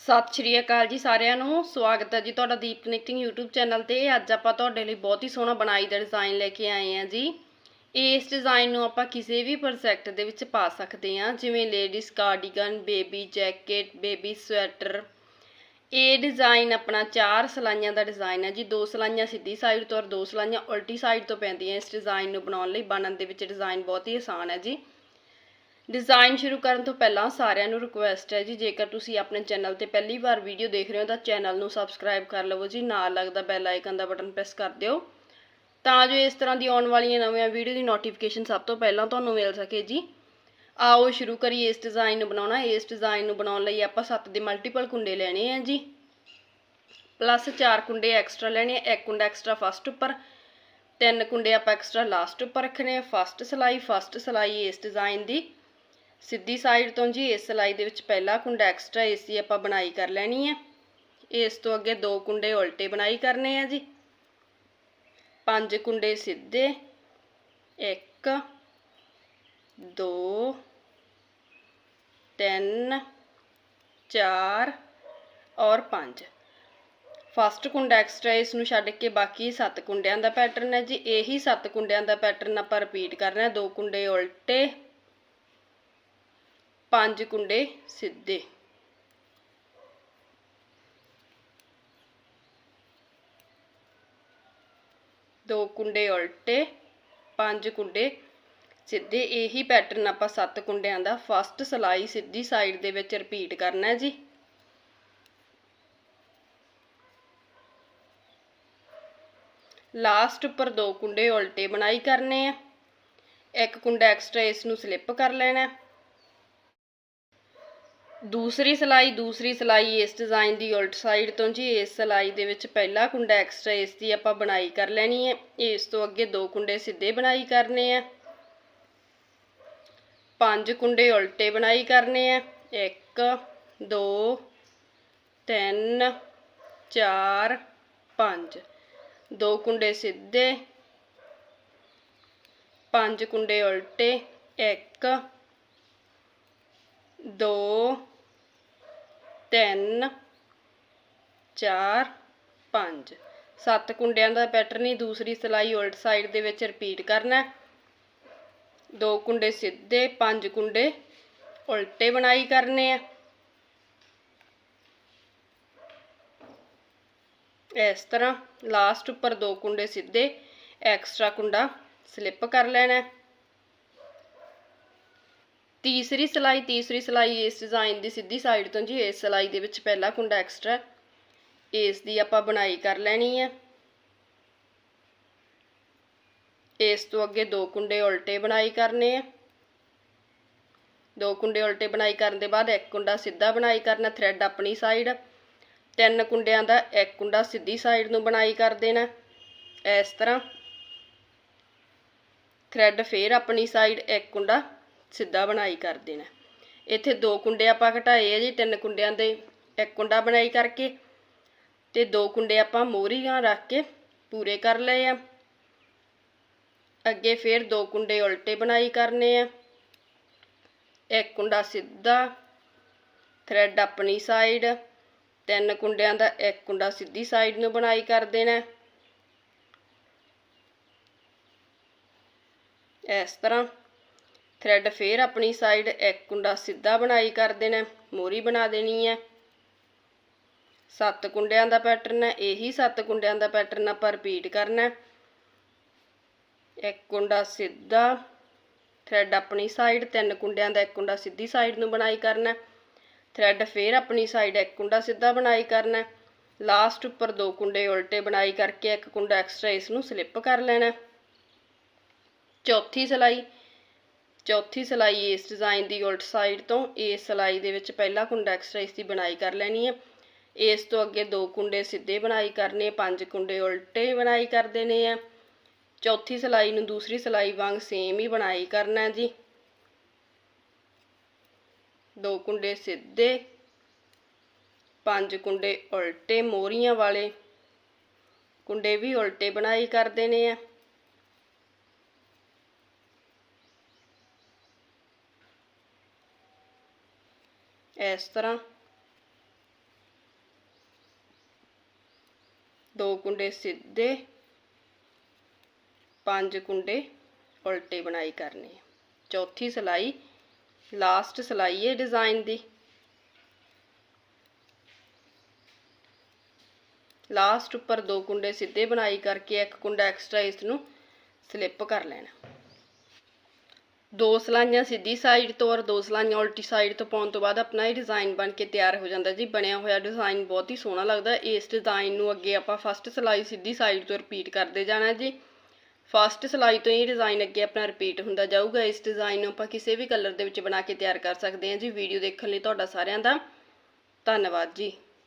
ਸਤਿ ਸ਼੍ਰੀ ਅਕਾਲ ਜੀ ਸਾਰਿਆਂ ਨੂੰ। ਸਵਾਗਤ ਹੈ ਜੀ ਤੁਹਾਡਾ ਦੀਪ ਕਨੈਕਟਿੰਗ YouTube ਚੈਨਲ ਤੇ। ਅੱਜ ਆਪਾਂ ਤੁਹਾਡੇ ਲਈ ਬਹੁਤ ਹੀ ਸੋਹਣਾ ਬਣਾਈ ਦਾ ਡਿਜ਼ਾਈਨ ਲੈ ਕੇ ਆਏ ਹਾਂ ਜੀ। ਇਸ ਡਿਜ਼ਾਈਨ ਨੂੰ ਆਪਾਂ ਕਿਸੇ ਵੀ ਪ੍ਰੋਜੈਕਟ ਦੇ ਵਿੱਚ ਪਾ ਸਕਦੇ ਹਾਂ। ਜਿਵੇਂ ladies cardigan baby jacket baby sweater ਇਹ ਡਿਜ਼ਾਈਨ ਆਪਣਾ ਚਾਰ ਸਲਾਈਆਂ ਦਾ ਡਿਜ਼ਾਈਨ ਹੈ ਜੀ। ਦੋ ਸਲਾਈਆਂ ਸਿੱਧੀ ਸਾਈਡ ਤੋਂ ਔਰ ਦੋ ਸਲਾਈਆਂ ਉਲਟੀ ਸਾਈਡ ਤੋਂ ਪੈਂਦੀਆਂ। ਇਸ ਡਿਜ਼ਾਈਨ ਨੂੰ ਬਣਾਉਣ ਲਈ ਬਣਨ ਦੇ ਵਿੱਚ ਡਿਜ਼ਾਈਨ ਬਹੁਤ ਹੀ ਆਸਾਨ ਹੈ ਜੀ। ਡਿਜ਼ਾਈਨ ਸ਼ੁਰੂ ਕਰਨ ਤੋਂ ਪਹਿਲਾਂ ਸਾਰਿਆਂ ਨੂੰ ਰਿਕੁਐਸਟ ਹੈ ਜੀ, ਜੇਕਰ ਤੁਸੀਂ ਆਪਣੇ ਚੈਨਲ ਤੇ ਪਹਿਲੀ ਵਾਰ ਵੀਡੀਓ ਦੇਖ ਰਹੇ ਹੋ, ਤਾਂ ਚੈਨਲ ਨੂੰ ਸਬਸਕ੍ਰਾਈਬ ਕਰ ਲਵੋ ਜੀ, ਨਾਲ ਲੱਗਦਾ ਬੈਲ ਆਈਕਨ ਦਾ ਬਟਨ ਪ੍ਰੈਸ ਕਰ ਦਿਓ। ਤਾਂ ਜੋ ਇਸ ਤਰ੍ਹਾਂ ਦੀ ਆਉਣ ਵਾਲੀਆਂ ਨਵੀਆਂ ਵੀਡੀਓ ਦੀ ਨੋਟੀਫਿਕੇਸ਼ਨ ਸਭ ਤੋਂ ਪਹਿਲਾਂ ਤੁਹਾਨੂੰ ਮਿਲ ਸਕੇ ਜੀ। ਆਓ ਸ਼ੁਰੂ ਕਰੀਏ ਇਸ ਡਿਜ਼ਾਈਨ ਨੂੰ ਬਣਾਉਣਾ। ਇਸ ਡਿਜ਼ਾਈਨ ਨੂੰ ਬਣਾਉਣ ਲਈ ਆਪਾਂ 7 ਦੇ ਮਲਟੀਪਲ ਕੁੰਡੇ ਲੈਣੇ ਆ ਜੀ। ਪਲੱਸ 4 ਕੁੰਡੇ ਐਕਸਟਰਾ ਲੈਣੇ ਆ। ਇੱਕ ਕੁੰਡਾ ਐਕਸਟਰਾ ਫਸਟ ਉੱਪਰ, ਤਿੰਨ ਕੁੰਡੇ ਆਪਾਂ ਐਕਸਟਰਾ ਲਾਸਟ ਉੱਪਰ ਰੱਖਣੇ ਆ। ਫਸਟ ਸਲਾਈ ਫਸਟ ਸਲਾਈ ਇਸ ਡਿਜ਼ਾਈਨ ਦੀ। ਸਿੱਧੀ ਸਾਈਡ ਤੋਂ ਜੀ ਇਸ ਸਲਾਈ ਦੇ ਵਿੱਚ ਪਹਿਲਾ ਕੁੰਡਾ ਐਕਸਟਰਾ ਏਸੀ ਆਪਾਂ ਬਣਾਈ ਕਰ ਲੈਣੀ ਹੈ। ਇਸ ਤੋਂ ਅੱਗੇ ਦੋ ਕੁੰਡੇ ਉਲਟੇ ਬਣਾਈ ਕਰਨੇ ਆ ਜੀ। ਪੰਜ ਕੁੰਡੇ ਸਿੱਧੇ। 1 2 3 4 ਔਰ 5 ਫਸਟ ਕੁੰਡਾ ਐਕਸਟਰਾ ਇਸ ਨੂੰ ਛੱਡ ਕੇ ਬਾਕੀ 7 ਕੁੰਡਿਆਂ ਦਾ ਪੈਟਰਨ ਹੈ ਜੀ। ਇਹੀ 7 ਕੁੰਡਿਆਂ ਦਾ ਪੈਟਰਨ ਆਪਾਂ ਰਿਪੀਟ ਕਰਨਾ ਦੋ ਕੁੰਡੇ ਉਲਟੇ। ਪੰਜ ਕੁੰਡੇ ਸਿੱਧੇ। ਦੋ ਕੁੰਡੇ ਉਲਟੇ, ਪੰਜ ਕੁੰਡੇ ਸਿੱਧੇ। ਇਹੀ ਪੈਟਰਨ ਆਪਾਂ ਸੱਤ ਕੁੰਡਿਆਂ ਦਾ ਫਸਟ ਸਲਾਈ ਸਿੱਧੀ ਸਾਈਡ ਦੇ ਵਿੱਚ ਰਿਪੀਟ ਕਰਨਾ ਹੈ ਜੀ। ਲਾਸਟ ਉੱਪਰ ਦੋ ਕੁੰਡੇ ਉਲਟੇ ਬਣਾਈ ਕਰਨੇ ਆ। ਇੱਕ ਕੁੰਡਾ ਐਕਸਟਰਾ ਇਸ ਨੂੰ ਸਲਿੱਪ ਕਰ ਲੈਣਾ। ਦੂਸਰੀ ਸਲਾਈ ਦੂਸਰੀ ਸਲਾਈ ਇਸ ਡਿਜ਼ਾਈਨ ਦੀ ਉਲਟ ਸਾਈਡ ਤੋਂ ਜੀ, ਇਸ ਸਲਾਈ ਦੇ ਵਿੱਚ ਪਹਿਲਾ ਕੁੰਡਾ ਐਕਸਟਰਾ ਇਸ ਦੀ ਆਪਾਂ ਬਣਾਈ ਕਰ ਲੈਣੀ ਹੈ। ਇਸ ਤੋਂ ਅੱਗੇ ਦੋ ਕੁੰਡੇ ਸਿੱਧੇ ਬਣਾਈ ਕਰਨੇ ਆ। ਪੰਜ ਕੁੰਡੇ ਉਲਟੇ ਬਣਾਈ ਕਰਨੇ ਆ। 1 2 3 4 5 ਦੋ ਕੁੰਡੇ ਸਿੱਧੇ। ਪੰਜ ਕੁੰਡੇ ਉਲਟੇ। 1 2 3 4 5 ਸੱਤ ਕੁੰਡਿਆਂ ਦਾ ਪੈਟਰਨ ਹੀ ਦੂਸਰੀ ਸਲਾਈ ਉਲਟ ਸਾਈਡ ਦੇ ਵਿੱਚ ਰਿਪੀਟ ਕਰਨਾ ਦੋ ਕੁੰਡੇ ਸਿੱਧੇ, ਪੰਜ ਕੁੰਡੇ ਉਲਟੇ ਬਣਾਈ ਕਰਨੇ ਆ। ਇਸ ਤਰ੍ਹਾਂ ਲਾਸਟ ਉੱਪਰ ਦੋ ਕੁੰਡੇ ਸਿੱਧੇ ਐਕਸਟਰਾ ਕੁੰਡਾ ਸਲਿੱਪ ਕਰ ਲੈਣਾ ਤੀਸਰੀ ਸਿਲਾਈ ਤੀਸਰੀ ਸਿਲਾਈ ਇਸ ਡਿਜ਼ਾਈਨ ਦੀ ਸਿੱਧੀ ਸਾਈਡ ਤੋਂ ਜੀ, ਇਸ ਸਿਲਾਈ ਦੇ ਵਿੱਚ ਪਹਿਲਾ ਕੁੰਡਾ ਐਕਸਟਰਾ ਇਸ ਦੀ ਆਪਾਂ ਬਣਾਈ ਕਰ ਲੈਣੀ ਹੈ। ਇਸ ਤੋਂ ਅੱਗੇ ਦੋ ਕੁੰਡੇ ਉਲਟੇ ਬਣਾਈ ਕਰਨੇ ਆ ਦੋ ਕੁੰਡੇ ਉਲਟੇ ਬਣਾਈ ਕਰਨ ਦੇ ਬਾਅਦ ਇੱਕ ਕੁੰਡਾ ਸਿੱਧਾ ਬਣਾਈ ਕਰਨਾ ਥ੍ਰੈਡ ਆਪਣੀ ਸਾਈਡ ਤਿੰਨ ਕੁੰਡਿਆਂ ਦਾ ਇੱਕ ਕੁੰਡਾ ਸਿੱਧੀ ਸਾਈਡ ਨੂੰ ਬਣਾਈ ਕਰ ਦੇਣਾ ਇਸ ਤਰ੍ਹਾਂ। ਥ੍ਰੈਡ ਫੇਰ ਆਪਣੀ ਸਾਈਡ ਇੱਕ ਕੁੰਡਾ ਸਿੱਧਾ ਬਣਾਈ ਕਰ ਦੇਣਾ। ਇੱਥੇ ਦੋ ਕੁੰਡੇ ਆਪਾਂ ਘਟਾਏ ਆ ਜੀ, ਤਿੰਨ ਕੁੰਡਿਆਂ ਦੇ, ਇੱਕ ਕੁੰਡਾ ਬਣਾਈ ਕਰਕੇ ਤੇ ਦੋ ਕੁੰਡੇ ਆਪਾਂ ਮੋਹਰੀਆਂ ਰੱਖ ਕੇ ਪੂਰੇ ਕਰ ਲਏ ਆ। ਅੱਗੇ ਫਿਰ ਦੋ ਕੁੰਡੇ ਉਲਟੇ ਬਣਾਈ ਕਰਨੇ ਆ। ਇੱਕ ਕੁੰਡਾ ਸਿੱਧਾ ਥ੍ਰੈਡ ਆਪਣੀ ਸਾਈਡ ਤਿੰਨ ਕੁੰਡਿਆਂ ਦਾ ਇੱਕ ਕੁੰਡਾ ਸਿੱਧੀ ਸਾਈਡ ਨੂੰ ਬਣਾਈ ਕਰ ਦੇਣਾ। ਇਸ ਤਰ੍ਹਾਂ ਥ੍ਰੈਡ ਫੇਰ ਆਪਣੀ ਸਾਈਡ ਇੱਕ ਕੁੰਡਾ ਸਿੱਧਾ ਬਣਾਈ ਕਰ ਦੇਣਾ, ਮੋਰੀ ਬਣਾ ਦੇਣੀ ਹੈ। ਸੱਤ ਕੁੰਡਿਆਂ ਦਾ ਪੈਟਰਨ ਹੈ, ਇਹੀ ਸੱਤ ਕੁੰਡਿਆਂ ਦਾ ਪੈਟਰਨ ਆਪਾਂ ਰਿਪੀਟ ਕਰਨਾ ਇੱਕ ਕੁੰਡਾ ਸਿੱਧਾ ਥਰੈਡ ਆਪਣੀ ਸਾਈਡ ਤਿੰਨ ਕੁੰਡਿਆਂ ਦਾ ਇੱਕ ਕੁੰਡਾ ਸਿੱਧੀ ਸਾਈਡ ਨੂੰ ਬਣਾਈ ਕਰਨਾ ਥਰੈਡ ਫੇਰ ਆਪਣੀ ਸਾਈਡ ਇੱਕ ਕੁੰਡਾ ਸਿੱਧਾ ਬਣਾਈ ਕਰਨਾ ਲਾਸਟ ਉੱਪਰ ਦੋ ਕੁੰਡੇ ਉਲਟੇ ਬਣਾਈ ਕਰਕੇ ਇੱਕ ਕੁੰਡਾ ਐਕਸਟਰਾ ਇਸ ਨੂੰ ਸਲਿੱਪ ਕਰ ਲੈਣਾ ਚੌਥੀ ਸਲਾਈ ਚੌਥੀ ਸਲਾਈ ਇਸ ਡਿਜ਼ਾਈਨ ਦੀ ਉਲਟ ਸਾਈਡ ਤੋਂ ਇਸ ਸਲਾਈ ਦੇ ਵਿੱਚ ਪਹਿਲਾ ਕੁੰਡਾ ਐਕਸਟਰਾ ਇਸ ਦੀ ਬਣਾਈ ਕਰ ਲੈਣੀ ਹੈ। ਇਸ ਤੋਂ ਅੱਗੇ ਦੋ ਕੁੰਡੇ ਸਿੱਧੇ ਬਣਾਈ ਕਰਨੇ, ਪੰਜ ਕੁੰਡੇ ਉਲਟੇ ਬਣਾਈ ਕਰ ਦੇਣੇ ਆ ਚੌਥੀ ਸਲਾਈ ਨੂੰ ਦੂਸਰੀ ਸਲਾਈ ਵਾਂਗ ਸੇਮ ਹੀ ਬਣਾਈ ਕਰਨਾ ਜੀ। ਦੋ ਕੁੰਡੇ ਸਿੱਧੇ, ਪੰਜ ਕੁੰਡੇ ਉਲਟੇ ਮੋਰੀਆਂ ਵਾਲੇ ਕੁੰਡੇ ਵੀ ਉਲਟੇ ਬਣਾਈ ਕਰ ਦੇਣੇ ਆ ਇਸ ਤਰ੍ਹਾਂ ਦੋ ਕੁੰਡੇ ਸਿੱਧੇ, ਪੰਜ ਕੁੰਡੇ ਉਲਟੇ ਬਣਾਈ ਕਰਨੇ ਚੌਥੀ ਸਿਲਾਈ, ਲਾਸਟ ਸਿਲਾਈ ਹੈ ਡਿਜ਼ਾਈਨ ਦੀ। ਲਾਸਟ ਉੱਪਰ ਦੋ ਕੁੰਡੇ ਸਿੱਧੇ ਬਣਾਈ ਕਰਕੇ ਇੱਕ ਕੁੰਡਾ ਐਕਸਟਰਾ ਇਸਨੂੰ ਸਲਿੱਪ ਕਰ ਲੈਣਾ। ਦੋ ਸਲਾਈਆਂ ਸਿੱਧੀ ਸਾਈਡ ਤੋਂ ਔਰ ਦੋ ਸਲਾਈਆਂ ਉਲਟੀ ਸਾਈਡ ਤੋਂ ਪਾਉਣ ਤੋਂ ਬਾਅਦ ਆਪਣਾ ਇਹ ਡਿਜ਼ਾਈਨ ਬਣ ਕੇ ਤਿਆਰ ਹੋ ਜਾਂਦਾ ਜੀ, ਬਣਿਆ ਹੋਇਆ ਡਿਜ਼ਾਈਨ ਬਹੁਤ ਹੀ ਸੋਹਣਾ ਲੱਗਦਾ। ਇਸ ਡਿਜ਼ਾਈਨ ਨੂੰ ਅੱਗੇ ਆਪਾਂ ਫਸਟ ਸਲਾਈ ਸਿੱਧੀ ਸਾਈਡ ਤੋਂ ਰਿਪੀਟ ਕਰਦੇ ਜਾਣਾ ਜੀ। ਫਸਟ ਸਲਾਈ ਤੋਂ ਇਹ ਡਿਜ਼ਾਈਨ ਅੱਗੇ ਆਪਣਾ ਰਿਪੀਟ ਹੁੰਦਾ ਜਾਊਗਾ। ਇਸ ਡਿਜ਼ਾਈਨ ਨੂੰ ਆਪਾਂ ਕਿਸੇ ਵੀ ਕਲਰ ਦੇ ਵਿੱਚ ਬਣਾ ਕੇ ਤਿਆਰ ਕਰ ਸਕਦੇ ਹਾਂ ਜੀ। ਵੀਡੀਓ ਦੇਖਣ ਲਈ ਤੁਹਾਡਾ ਸਾਰਿਆਂ ਦਾ ਧੰਨਵਾਦ ਜੀ।